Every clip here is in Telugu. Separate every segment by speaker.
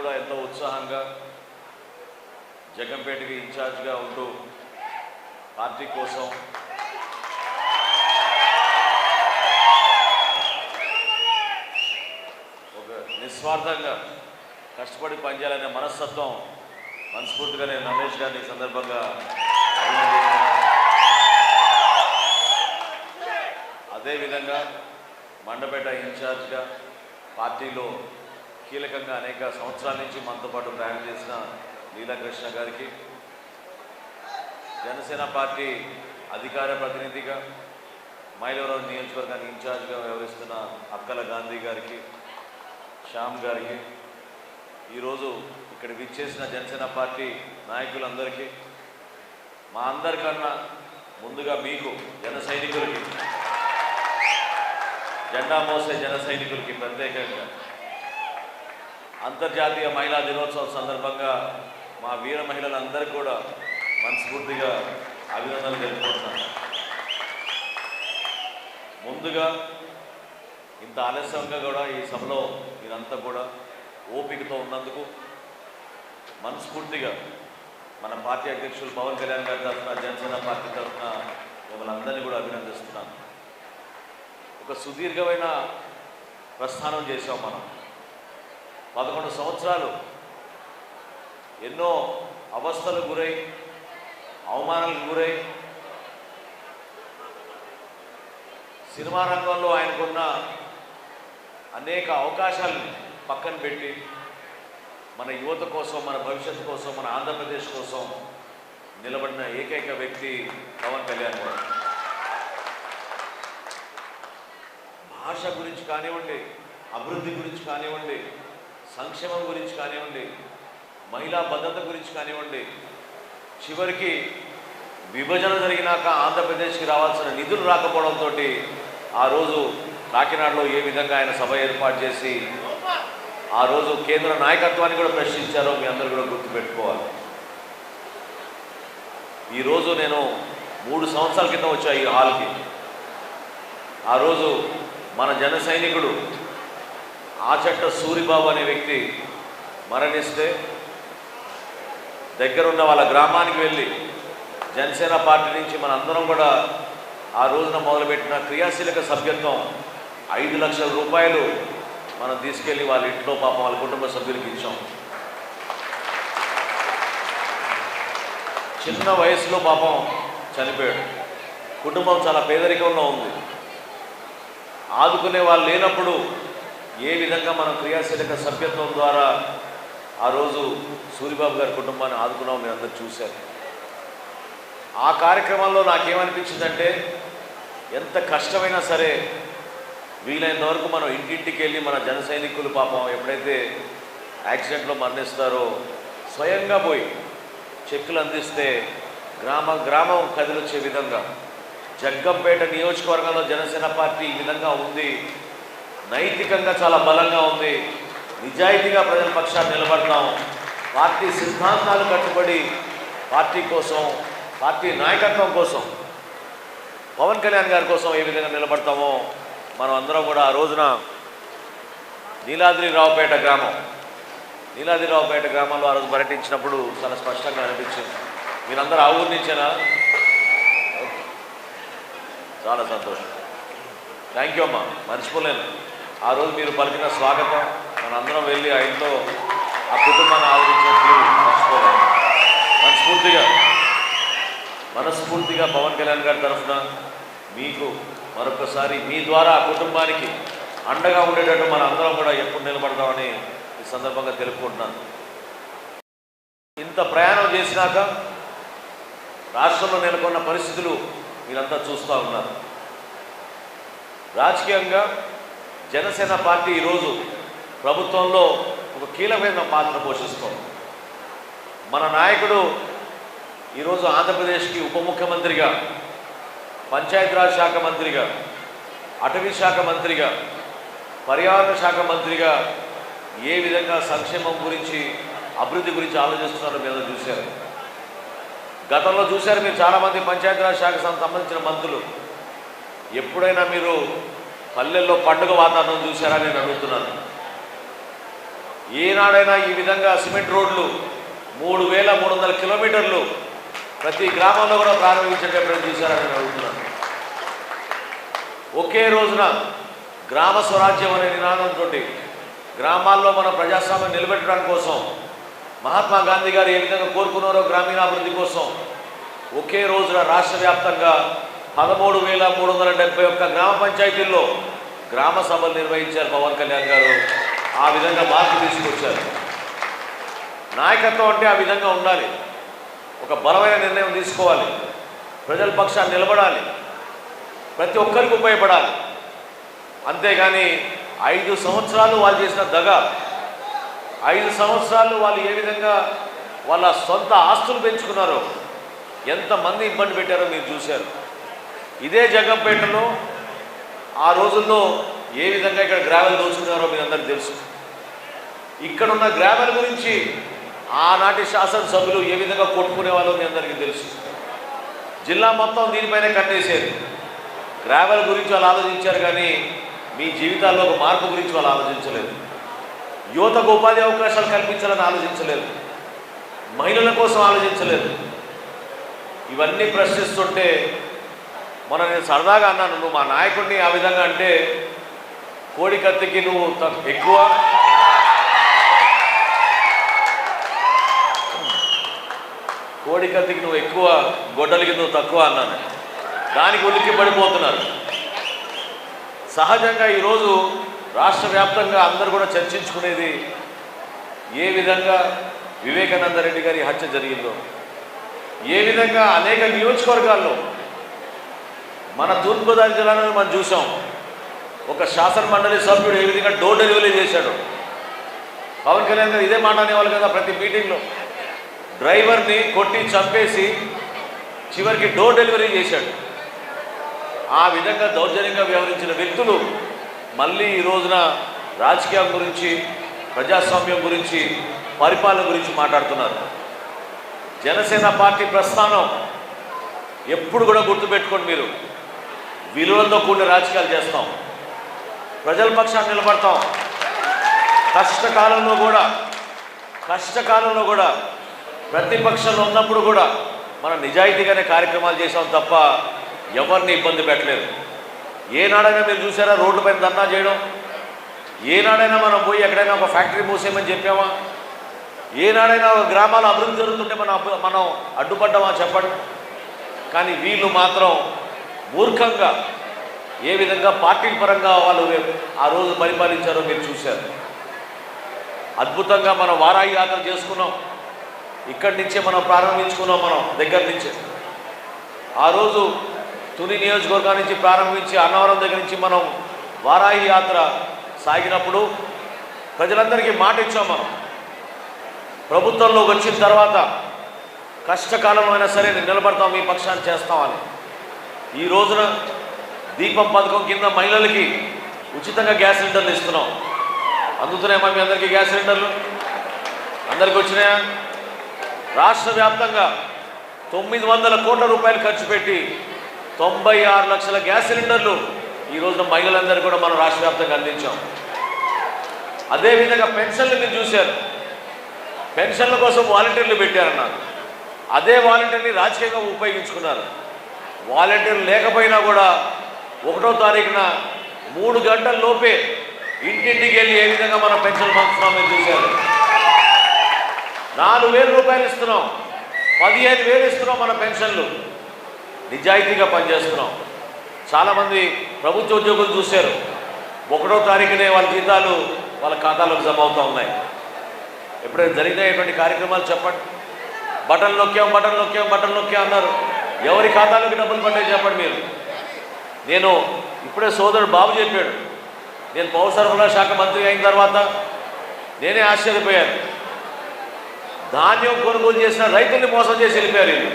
Speaker 1: కూడా ఎంతో ఉత్సాహంగా జగంపేటకి ఇన్ఛార్జ్గా ఉంటూ పార్టీ కోసం ఒక నిస్వార్థంగా కష్టపడి పనిచేయాలనే మనస్తత్వం మనస్ఫూర్తిగా నేను రమేష్ గారిని సందర్భంగా అదేవిధంగా మండపేట ఇన్ఛార్జ్గా పార్టీలో కీలకంగా అనేక సంవత్సరాల నుంచి మనతో పాటు ప్రయాణం చేసిన లీలాకృష్ణ గారికి జనసేన పార్టీ అధికార ప్రతినిధిగా మైలవరం నియోజకవర్గానికి ఇన్ఛార్జ్గా వ్యవహరిస్తున్న అక్కల గాంధీ గారికి శ్యామ్ గారికి ఈరోజు ఇక్కడ విచ్చేసిన జనసేన పార్టీ నాయకులందరికీ మా అందరికన్నా ముందుగా మీకు జన సైనికులకి జెండా మోసే జన సైనికులకి ప్రత్యేకంగా అంతర్జాతీయ మహిళా దినోత్సవం సందర్భంగా మా వీర మహిళలందరికీ కూడా మనస్ఫూర్తిగా అభినందనలు తెలుపుకుంటున్నాను. ముందుగా ఇంత ఆలస్యంగా కూడా ఈ సభలో మీరంతా కూడా ఓపికతో ఉన్నందుకు మనస్ఫూర్తిగా మన పార్టీ అధ్యక్షులు పవన్ కళ్యాణ్ గారి తరఫున జనసేన పార్టీ తరఫున మిమ్మల్ని అందరినీ కూడా అభినందిస్తున్నాను. ఒక సుదీర్ఘమైన ప్రస్థానం చేసాం మనం. పదకొండు సంవత్సరాలు ఎన్నో అవస్థలకు గురై అవమానాలకు గురై సినిమా రంగంలో ఆయనకున్న అనేక అవకాశాలు పక్కన పెట్టి మన యువత కోసం మన భవిష్యత్తు కోసం మన ఆంధ్రప్రదేశ్ కోసం నిలబడిన ఏకైక వ్యక్తి పవన్ కళ్యాణ్ గారు. భాష గురించి కానివ్వండి అభివృద్ధి గురించి కానివ్వండి సంక్షేమం గురించి కానివ్వండి మహిళా భద్రత గురించి కానివ్వండి చివరికి విభజన జరిగినాక ఆంధ్రప్రదేశ్కి రావాల్సిన నిధులు రాకపోవడంతో ఆ రోజు కాకినాడలో ఏ విధంగా ఆయన సభ ఏర్పాటు చేసి ఆ రోజు కేంద్ర నాయకత్వాన్ని కూడా ప్రశ్నించారో మీ అందరూ కూడా గుర్తుపెట్టుకోవాలి. ఈరోజు నేను మూడు సంవత్సరాల క్రితం వచ్చా ఈ హాల్కి. ఆ రోజు మన జన సైనికుడు ఆచట్ట సూరిబాబు అనే వ్యక్తి మరణిస్తే దగ్గరున్న వాళ్ళ గ్రామానికి వెళ్ళి జనసేన పార్టీ నుంచి మన అందరం కూడా ఆ రోజున మొదలుపెట్టిన క్రియాశీలక సభ్యత్వం ఐదు లక్షల రూపాయలు మనం తీసుకెళ్ళి వాళ్ళ ఇంట్లో పాపం వాళ్ళ కుటుంబ సభ్యులకి ఇచ్చాం. చిన్న వయసులో పాపం చనిపోయాడు. కుటుంబం చాలా పేదరికంలో ఉంది. ఆదుకునే వాళ్ళు లేనప్పుడు ఏ విధంగా మనం క్రియాశీలక సభ్యత్వం ద్వారా ఆ రోజు సూరిబాబు గారి కుటుంబాన్ని ఆదుకున్నాం మీరు అందరు చూశారు. ఆ కార్యక్రమంలో నాకేమనిపించిందంటే ఎంత కష్టమైనా సరే వీలైనంత వరకు మనం ఇంటింటికి వెళ్ళి మన జన సైనికులు పాపం ఎప్పుడైతే యాక్సిడెంట్లో మరణిస్తారో స్వయంగా పోయి చెక్కులు అందిస్తే గ్రామ గ్రామం కదిలొచ్చే విధంగా. జగ్గంపేట నియోజకవర్గంలో జనసేన పార్టీ ఈ విధంగా ఉంది. నైతికంగా చాలా బలంగా ఉంది. నిజాయితీగా ప్రజల పక్షాన్ని నిలబడతాం. పార్టీ సిద్ధాంతాలు కట్టుబడి పార్టీ కోసం పార్టీ నాయకత్వం కోసం పవన్ కళ్యాణ్ గారి కోసం ఏ విధంగా నిలబడతామో మనం అందరం కూడా ఆ రోజున నీలాద్రిరావుపేట గ్రామం నీలాద్రిరావుపేట గ్రామంలో ఆ రోజు పర్యటించినప్పుడు చాలా స్పష్టంగా అనిపించింది. మీరందరూ ఆ ఊరి నుంచేనా? చాలా సంతోషం. థ్యాంక్ యూ అమ్మా. మర్చిపోలేను. ఆ రోజు మీరు పలికిన స్వాగతం మనందరం వెళ్ళి ఆ ఇంట్లో ఆ కుటుంబాన్ని ఆదరించినట్లు తీరు మనస్ఫూర్తిగా మనస్ఫూర్తిగా పవన్ కళ్యాణ్ గారి తరఫున మీకు మరొకసారి మీ ద్వారా ఆ కుటుంబానికి అండగా ఉండేటట్టు మన అందరం కూడా ఎప్పుడు నిలబడతామని ఈ సందర్భంగా తెలుపుకుంటున్నాను. ఇంత ప్రయాణం చేసినాక రాష్ట్రంలో నెలకొన్న పరిస్థితులు మీరంతా చూస్తూ ఉన్నారు. రాజకీయంగా జనసేన పార్టీ ఈరోజు ప్రభుత్వంలో ఒక కీలకమైన పాత్ర పోషిస్తోంది. మన నాయకుడు ఈరోజు ఆంధ్రప్రదేశ్కి ఉప ముఖ్యమంత్రిగా పంచాయతీరాజ్ శాఖ మంత్రిగా అటవీ శాఖ మంత్రిగా పర్యావరణ శాఖ మంత్రిగా ఏ విధంగా సంక్షేమం గురించి అభివృద్ధి గురించి ఆలోచిస్తున్నారో మీరు చూశారు. గతంలో చూశారు మీరు చాలామంది పంచాయతీరాజ్ శాఖ సంబంధించిన మంత్రులు. ఎప్పుడైనా మీరు పల్లెల్లో పండుగ వాతావరణం చూశారా నేను అడుగుతున్నాను. ఏనాడైనా ఈ విధంగా సిమెంట్ రోడ్లు మూడు వేల మూడు వందల కిలోమీటర్లు ప్రతి గ్రామంలో కూడా ప్రారంభించేటప్పుడు చూశారా నేను అడుగుతున్నాను. ఒకే రోజున గ్రామ స్వరాజ్యం అనే నినాదంతో గ్రామాల్లో మన ప్రజాస్వామ్యం నిలబెట్టడం కోసం మహాత్మా గాంధీ గారు ఏ విధంగా కోరుకున్నారో గ్రామీణాభివృద్ధి కోసం ఒకే రోజున రాష్ట్ర వ్యాప్తంగా పదమూడు వేల మూడు వందల డెబ్బై ఒక్క గ్రామ పంచాయతీల్లో గ్రామ సభలు నిర్వహించారు పవన్ కళ్యాణ్ గారు. ఆ విధంగా మార్పు తీసుకొచ్చారు. నాయకత్వం అంటే ఆ విధంగా ఉండాలి. ఒక బలమైన నిర్ణయం తీసుకోవాలి. ప్రజల పక్షాన్ని నిలబడాలి. ప్రతి ఒక్కరికి ఉపయోగపడాలి. అంతేగాని ఐదు సంవత్సరాలు వాళ్ళు చేసిన దగ ఐదు సంవత్సరాలు వాళ్ళు ఏ విధంగా వాళ్ళ సొంత ఆస్తులు పెంచుకున్నారో ఎంతమంది ఇబ్బంది పెట్టారో మీరు చూశారు. ఇదే జగంపేటలో ఆ రోజుల్లో ఏ విధంగా ఇక్కడ గ్రావెల్ దోచుకున్నారో మీ అందరికి తెలుసు. ఇక్కడున్న గ్రావెల్ గురించి ఆనాటి శాసనసభ్యులు ఏ విధంగా కొట్టుకునే వాళ్ళో మీ అందరికీ తెలుసు. జిల్లా మొత్తం దీనిపైనే కట్టేసేది గ్రావెల్ గురించి వాళ్ళు ఆలోచించారు కానీ మీ జీవితాల్లో ఒక మార్పు గురించి వాళ్ళు ఆలోచించలేదు. యువతకు ఉపాధి అవకాశాలు కల్పించాలని ఆలోచించలేదు. మహిళల కోసం ఆలోచించలేదు. ఇవన్నీ ప్రశ్నిస్తుంటే మొన్న నేను సరదాగా అన్నాను నువ్వు మా నాయకుడిని ఆ విధంగా అంటే కోడి కత్తికి నువ్వు ఎక్కువ. కోడి కత్తికి నువ్వు ఎక్కువ గొడ్డలికి నువ్వు తక్కువ అన్నాను. దానికి ఉలిక్కి పడిపోతున్నారు. సహజంగా ఈరోజు రాష్ట్ర వ్యాప్తంగా అందరూ కూడా చర్చించుకునేది ఏ విధంగా వివేకానంద రెడ్డి గారి హత్య జరిగిందో ఏ విధంగా అనేక నియోజకవర్గాల్లో మన తూర్పుగోదావరి జిల్లాలో మనం చూసాం. ఒక శాసన మండలి సభ్యుడు ఏ విధంగా డోర్ డెలివరీ చేశాడు. పవన్ కళ్యాణ్ గారు ఇదే మాట అనేవాళ్ళు కదా ప్రతి మీటింగ్లో. డ్రైవర్ని కొట్టి చంపేసి చివరికి డోర్ డెలివరీ చేశాడు. ఆ విధంగా దౌర్జన్యంగా వ్యవహరించిన వ్యక్తులు మళ్ళీ ఈ రోజున రాజకీయం గురించి ప్రజాస్వామ్యం గురించి పరిపాలన గురించి మాట్లాడుతున్నారు. జనసేన పార్టీ ప్రస్థానం ఎప్పుడు కూడా గుర్తుపెట్టుకోండి మీరు. విలువలతో కూడిన రాజకీయాలు చేస్తాం. ప్రజల పక్షాన్ని నిలబడతాం. కష్టకాలంలో కూడా కష్టకాలంలో కూడా ప్రతిపక్షంలో ఉన్నప్పుడు కూడా మనం నిజాయితీగానే కార్యక్రమాలు చేసాం తప్ప ఎవరిని ఇబ్బంది పెట్టలేదు. ఏనాడైనా మీరు చూసారా రోడ్డు పైన ధర్నా చేయడం? ఏనాడైనా మనం పోయి ఎక్కడైనా ఒక ఫ్యాక్టరీ మూసేయమని చెప్పామా? ఏనాడైనా గ్రామాలు గ్రామాల అభివృద్ధి జరుగుతుంటే మనం మనం అడ్డుపడ్డామా చెప్పండి? కానీ వీళ్ళు మాత్రం మూర్ఖంగా ఏ విధంగా పార్టీ పరంగా వాళ్ళు ఆ రోజు పరిపాలించారో మీరు చూశారు. అద్భుతంగా మనం వారాయి యాత్ర చేసుకున్నాం. ఇక్కడి నుంచే మనం ప్రారంభించుకున్నాం మనం దగ్గర నుంచే. ఆ రోజు తుని నియోజకవర్గం నుంచి ప్రారంభించి అన్నవరం దగ్గర నుంచి మనం వారాహి యాత్ర సాగినప్పుడు ప్రజలందరికీ మాట ఇచ్చాం మనం. ప్రభుత్వంలోకి వచ్చిన తర్వాత కష్టకాలంలో అయినా సరే నిలబడతాం మీ పక్షాన్ని చేస్తామని ఈ రోజున దీపం పథకం కింద మహిళలకి ఉచితంగా గ్యాస్ సిలిండర్లు ఇస్తున్నాం. అందుతున్నాయమ్మా మీ అందరికీ గ్యాస్ సిలిండర్లు? అందరికి వచ్చినాయా? రాష్ట్ర వ్యాప్తంగా తొమ్మిది వందల కోట్ల రూపాయలు ఖర్చు పెట్టి తొంభై ఆరు లక్షల గ్యాస్ సిలిండర్లు ఈ రోజున మహిళలందరూ కూడా మనం రాష్ట్ర వ్యాప్తంగా అందించాం. అదేవిధంగా పెన్షన్లు మీరు చూశారు. పెన్షన్ల కోసం వాలంటీర్లు పెట్టారన్నారు. అదే వాలంటీర్ని రాజకీయంగా ఉపయోగించుకున్నారు. వాలంటీర్లు లేకపోయినా కూడా ఒకటో తారీఖున మూడు గంటల లోపే ఇంటింటికి వెళ్ళి ఏ విధంగా మనం పెన్షన్ పంచుతున్నాం మీరు చూశారు. నాలుగు వేల రూపాయలు ఇస్తున్నాం. పదిహేను వేలు ఇస్తున్నాం మన పెన్షన్లు. నిజాయితీగా పనిచేస్తున్నాం. చాలామంది ప్రభుత్వ ఉద్యోగులు చూశారు. ఒకటో తారీఖునే వాళ్ళ జీతాలు వాళ్ళ ఖాతాలోకి జమ అవుతూ ఉన్నాయి. ఎప్పుడైనా జరిగినటువంటి కార్యక్రమాలు చెప్పండి. బటన్ నొక్కాం బటన్ నొక్కాం బటన్ నొక్కాం అన్నారు. ఎవరి ఖాతాలోకి డబ్బులు పడ్డాయి చెప్పండి మీరు. నేను ఇప్పుడే సోదరుడు బాబు చెప్పాడు. నేను పౌర సరఫరా శాఖ మంత్రి అయిన తర్వాత నేనే ఆశ్చర్యపోయాను. ధాన్యం కొనుగోలు చేసిన రైతుల్ని మోసం చేసి వెళ్ళిపోయారు వీళ్ళు.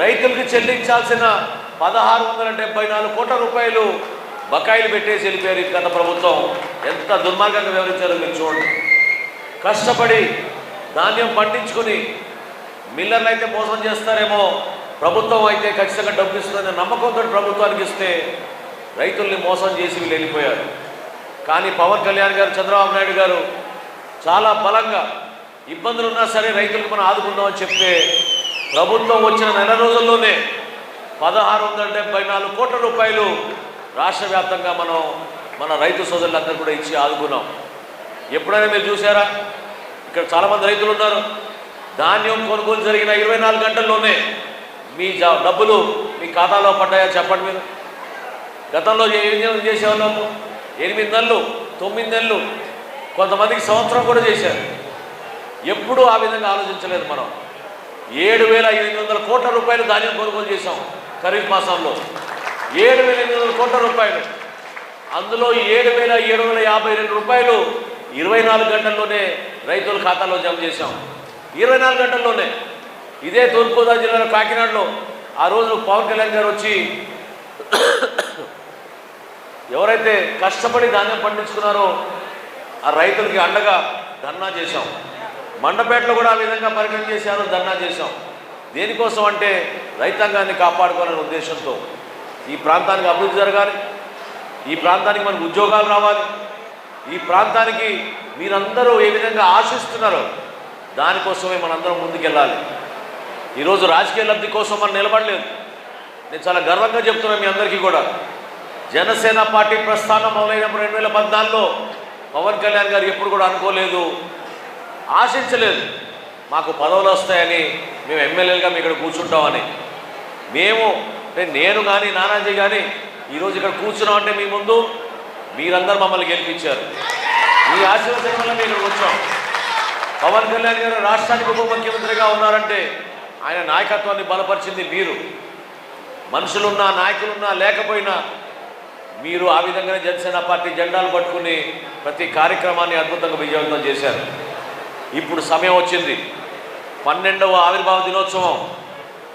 Speaker 1: రైతులకు చెల్లించాల్సిన పదహారు వందల డెబ్బై నాలుగు కోట్ల రూపాయలు బకాయిలు పెట్టేసి వెళ్ళిపోయారు గత ప్రభుత్వం. ఎంత దుర్మార్గంగా వివరించారో మీరు చూడండి. కష్టపడి ధాన్యం పండించుకొని మిల్లర్లు అయితే మోసం చేస్తారేమో ప్రభుత్వం అయితే ఖచ్చితంగా డబ్బు ఇస్తుందనే నమ్మకంతో ప్రభుత్వానికి ఇస్తే రైతుల్ని మోసం చేసి వీళ్ళు వెళ్ళిపోయారు. కానీ పవన్ కళ్యాణ్ గారు చంద్రబాబు నాయుడు గారు చాలా బలంగా ఇబ్బందులు ఉన్నా సరే రైతులకు మనం ఆదుకుందామని చెప్తే ప్రభుత్వం వచ్చిన నెల రోజుల్లోనే పదహారు వందల డెబ్బై నాలుగు కోట్ల రూపాయలు రాష్ట్ర వ్యాప్తంగా మనం మన రైతు సోదరులందరూ కూడా ఇచ్చి ఆదుకున్నాం. ఎప్పుడైనా మీరు చూసారా ఇక్కడ చాలామంది రైతులు ఉన్నారు. ధాన్యం కొనుగోలు జరిగిన ఇరవై నాలుగు గంటల్లోనే మీ డబ్బులు మీ ఖాతాలో పడ్డాయా చెప్పండి మీరు? గతంలో ఏం చేసేవాళ్ళము? ఎనిమిది నెలలు తొమ్మిది నెలలు కొంతమందికి సంవత్సరం కూడా చేశారు. ఎప్పుడూ ఆ విధంగా ఆలోచించలేదు మనం. ఏడు వేల ఎనిమిది వందల కోట్ల రూపాయలు ధాన్యం కొనుగోలు చేశాం ఖరీఫ్ మాసంలో. ఏడు వేల ఎనిమిది వందల కోట్ల రూపాయలు. అందులో ఏడు వేల ఏడు వందల యాభై రెండు రూపాయలు ఇరవై నాలుగు గంటల్లోనే రైతుల ఖాతాలో జమ చేశాం. ఇరవై నాలుగు గంటల్లోనే. ఇదే తూర్పుగోదావరి జిల్లాలో కాకినాడలో. ఆ రోజు పవన్ కళ్యాణ్ గారు వచ్చి ఎవరైతే కష్టపడి ధాన్యం పండించుకున్నారో ఆ రైతులకి అండగా ధర్నా చేశాం. మండపేటలో కూడా ఆ విధంగా పర్యటన చేశారు ధర్నా చేశాం. దేనికోసం అంటే రైతాంగాన్ని కాపాడుకోవాలనే ఉద్దేశంతో ఈ ప్రాంతానికి అభివృద్ధి జరగాలి. ఈ ప్రాంతానికి మనకు ఉద్యోగాలు రావాలి. ఈ ప్రాంతానికి మీరందరూ ఏ విధంగా ఆశిస్తున్నారో దానికోసమే మనందరం ముందుకెళ్ళాలి. ఈరోజు రాజకీయ లబ్ధి కోసం మనం నిలబడలేదు. నేను చాలా గర్వంగా చెప్తున్నాను మీ అందరికీ కూడా. జనసేన పార్టీ ప్రస్థానం మొదలైనప్పుడు రెండు వేల పద్నాలుగులో పవన్ కళ్యాణ్ గారు ఎప్పుడు కూడా అనుకోలేదు. ఆశించలేదు. మాకు పదవులు వస్తాయని మేము ఎమ్మెల్యేలుగా మేము ఇక్కడ కూర్చుంటామని. మేము నేను కానీ నానాజీ కానీ ఈరోజు ఇక్కడ కూర్చున్నాం అంటే మీ ముందు మీరందరూ మమ్మల్ని గెలిపించారు. మీ ఆశీర్వాదం వల్ల మేము ఇక్కడికి వచ్చాం. పవన్ కళ్యాణ్ గారు రాష్ట్రానికి ఉప ముఖ్యమంత్రిగా ఉన్నారంటే ఆయన నాయకత్వాన్ని బలపరిచింది మీరు. మనుషులున్నా నాయకులున్నా లేకపోయినా మీరు ఆ విధంగానే జనసేన పార్టీ జెండాలు పట్టుకుని ప్రతి కార్యక్రమాన్ని అద్భుతంగా విజయవంతం చేశారు. ఇప్పుడు సమయం వచ్చింది. పన్నెండవ ఆవిర్భావ దినోత్సవం.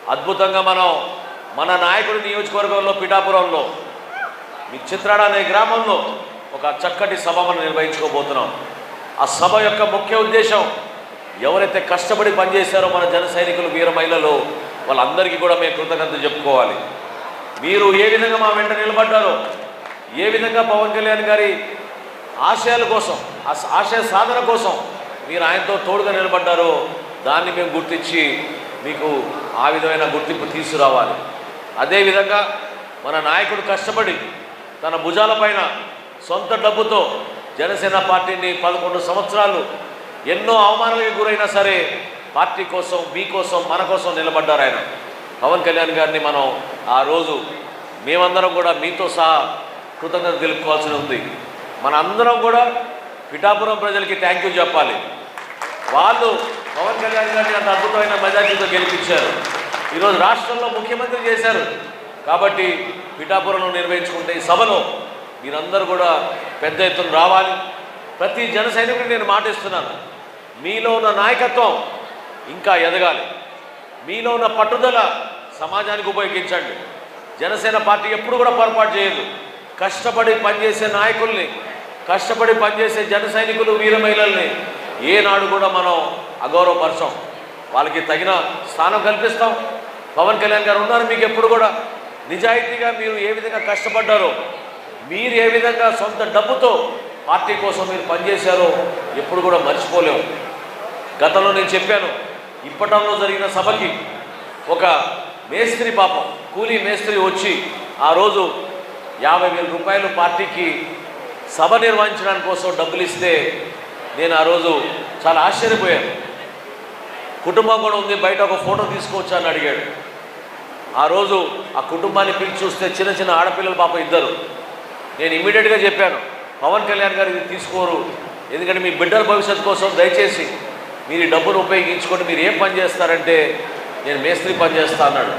Speaker 1: అద్భుతంగా మనం మన నాయకుడి నియోజకవర్గంలో పిఠాపురంలో మీ చిత్రాడ అనే గ్రామంలో ఒక చక్కటి సభ మనం నిర్వహించుకోబోతున్నాం. ఆ సభ యొక్క ముఖ్య ఉద్దేశం ఎవరైతే కష్టపడి పనిచేశారో మన జన సైనికులు వీర మహిళలు వాళ్ళందరికీ కూడా మేము కృతజ్ఞతలు చెప్పుకోవాలి. మీరు ఏ విధంగా మా వెంట నిలబడ్డారో ఏ విధంగా పవన్ కళ్యాణ్ గారి ఆశయాల కోసం ఆ ఆశయ సాధన కోసం మీరు ఆయనతో తోడుగా నిలబడ్డారో దాన్ని మేము గుర్తించి మీకు ఆ విధమైన గుర్తింపు తీసుకురావాలి. అదేవిధంగా మన నాయకుడు కష్టపడి తన భుజాలపైన సొంత డబ్బుతో జనసేన పార్టీని పదకొండు సంవత్సరాలు ఎన్నో అవమానాలకు గురైనా సరే పార్టీ కోసం మీకోసం మన కోసం నిలబడ్డారు ఆయన. పవన్ కళ్యాణ్ గారిని మనం ఆ రోజు మేమందరం కూడా మీతో సహా కృతజ్ఞత తెలుపుకోవాల్సి ఉంది. మన అందరం కూడా పిఠాపురం ప్రజలకి థ్యాంక్ యూ చెప్పాలి. వాళ్ళు పవన్ కళ్యాణ్ గారిని అంత అద్భుతమైన మెజార్టీతో గెలిపించారు. ఈరోజు రాష్ట్రంలో ముఖ్యమంత్రి చేశారు. కాబట్టి పిఠాపురంలో నిర్వహించుకుంటే ఈ సభలో మీరందరూ కూడా పెద్ద ఎత్తున రావాలి. ప్రతి జన సైనికుడికి నేను మాటిస్తున్నాను మీలో ఉన్న నాయకత్వం ఇంకా ఎదగాలి. మీలో ఉన్న పట్టుదల సమాజానికి ఉపయోగించండి. జనసేన పార్టీ ఎప్పుడు కూడా పొరపాటు చేయదు. కష్టపడి పనిచేసే నాయకుల్ని కష్టపడి పనిచేసే జన సైనికులు వీర మహిళల్ని ఏనాడు కూడా మనం అగౌరవపరచం. వాళ్ళకి తగిన స్థానం కల్పిస్తాం. పవన్ కళ్యాణ్ గారు ఉన్నారు మీకు ఎప్పుడు కూడా. నిజాయితీగా మీరు ఏ విధంగా కష్టపడ్డారో మీరు ఏ విధంగా సొంత డబ్బుతో పార్టీ కోసం మీరు పనిచేశారో ఎప్పుడు కూడా మర్చిపోలేము గతంలో నేను చెప్పాను ఇప్పటంలో జరిగిన సభకి ఒక మేస్త్రి పాపం కూలీ మేస్త్రి వచ్చి ఆ రోజు యాభై వేల రూపాయలు పార్టీకి సభ నిర్వహించడానికి కోసం డబ్బులు ఇస్తే నేను ఆ రోజు చాలా ఆశ్చర్యపోయాను. కుటుంబం కూడా ఉంది బయట ఒక ఫోటో తీసుకోవచ్చు అని అడిగాడు. ఆ రోజు ఆ కుటుంబాన్ని పిలిచి చూస్తే చిన్న చిన్న ఆడపిల్లల పాప ఇద్దరు. నేను ఇమ్మీడియట్గా చెప్పాను పవన్ కళ్యాణ్ గారు ఇది తీసుకోరు ఎందుకంటే మీ బిడ్డల భవిష్యత్తు కోసం దయచేసి మీరు ఈ డబ్బును ఉపయోగించుకొని మీరు ఏం పని చేస్తారంటే నేను మేస్త్రి పని చేస్తా అన్నాడు.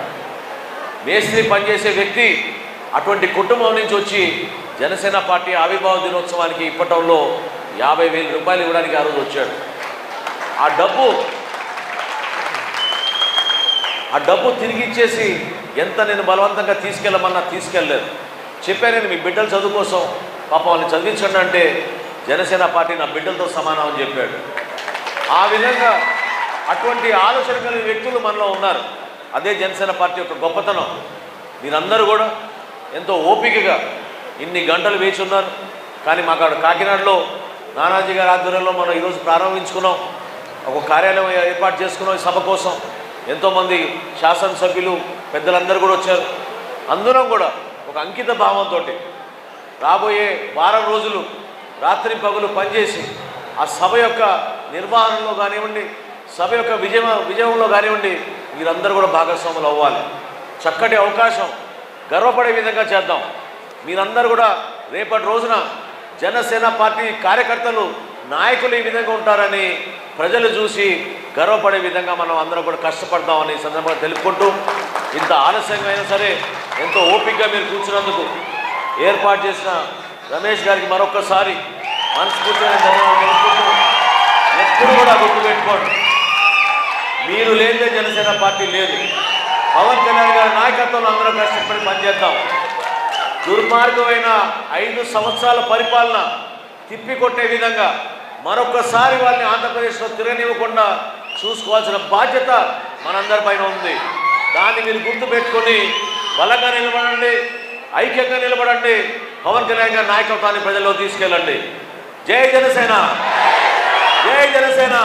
Speaker 1: మేస్త్రి పనిచేసే వ్యక్తి అటువంటి కుటుంబం నుంచి వచ్చి జనసేన పార్టీ ఆవిర్భావ దినోత్సవానికి ఇప్పటంలో యాభై వేల రూపాయలు ఇవ్వడానికి ఆ రోజు వచ్చాడు. ఆ డబ్బు ఆ డబ్బు తిరిగి ఇచ్చేసి ఎంత నేను బలవంతంగా తీసుకెళ్ళమన్నా తీసుకెళ్ళలేదు. చెప్పాను నేను మీ బిడ్డల చదువు కోసం పాపం వాళ్ళని చదివించండి అంటే జనసేన పార్టీ నా బిడ్డలతో సమానం అని చెప్పాడు. ఆ విధంగా అటువంటి ఆలోచన కలిగిన వ్యక్తులు మనలో ఉన్నారు. అదే జనసేన పార్టీ యొక్క గొప్పతనం. మీరందరూ కూడా ఎంతో ఓపికగా ఇన్ని గంటలు వేచి ఉన్నారు. కానీ మాకు అక్కడ కాకినాడలో నానాజీ గారి ఆధ్వర్యంలో మనం ఈరోజు ప్రారంభించుకున్నాం. ఒక కార్యాలయం ఏర్పాటు చేసుకున్నాం ఈ సభ కోసం. ఎంతోమంది శాసనసభ్యులు పెద్దలందరూ కూడా వచ్చారు. అందరం కూడా ఒక అంకిత భావంతో రాబోయే వారం రోజులు రాత్రి పగులు పనిచేసి ఆ సభ యొక్క నిర్వహణలో కానివ్వండి సభ యొక్క విజయ విజయంలో కానివ్వండి మీరందరూ కూడా భాగస్వాములు అవ్వాలి. చక్కటి అవకాశం. గర్వపడే విధంగా చేద్దాం. మీరందరూ కూడా రేపటి రోజున జనసేన పార్టీ కార్యకర్తలు నాయకులు ఈ విధంగా ఉంటారని ప్రజలు చూసి గర్వపడే విధంగా మనం అందరం కూడా కష్టపడదామని సందర్భంగా తెలుపుకుంటూ ఇంత ఆలస్యంగా అయినా సరే ఎంతో ఓపికగా మీరు కూర్చున్నందుకు ఏర్పాటు చేసిన రమేష్ గారికి మరొక్కసారి మనస్ఫూర్తిగా ధన్యవాదాలు. ఎప్పుడు కూడా గుర్తుపెట్టుకోండి మీరు లేదే జనసేన పార్టీ లేదు. పవన్ కళ్యాణ్ గారి నాయకత్వంలో అందరం కష్టపడి పనిచేద్దాం. దుర్మార్గమైన ఐదు సంవత్సరాల పరిపాలన తిప్పికొట్టే విధంగా మరొకసారి వాళ్ళని ఆంధ్రప్రదేశ్లో తిరగనివ్వకుండా చూసుకోవాల్సిన బాధ్యత మనందరిపైన ఉంది. దాన్ని మీరు గుర్తుపెట్టుకొని బలంగా నిలబడండి ఐక్యంగా నిలబడండి పవన్ కళ్యాణ్ గారి నాయకత్వాన్ని ప్రజల్లో తీసుకెళ్ళండి. జై జనసేన! జై జనసేన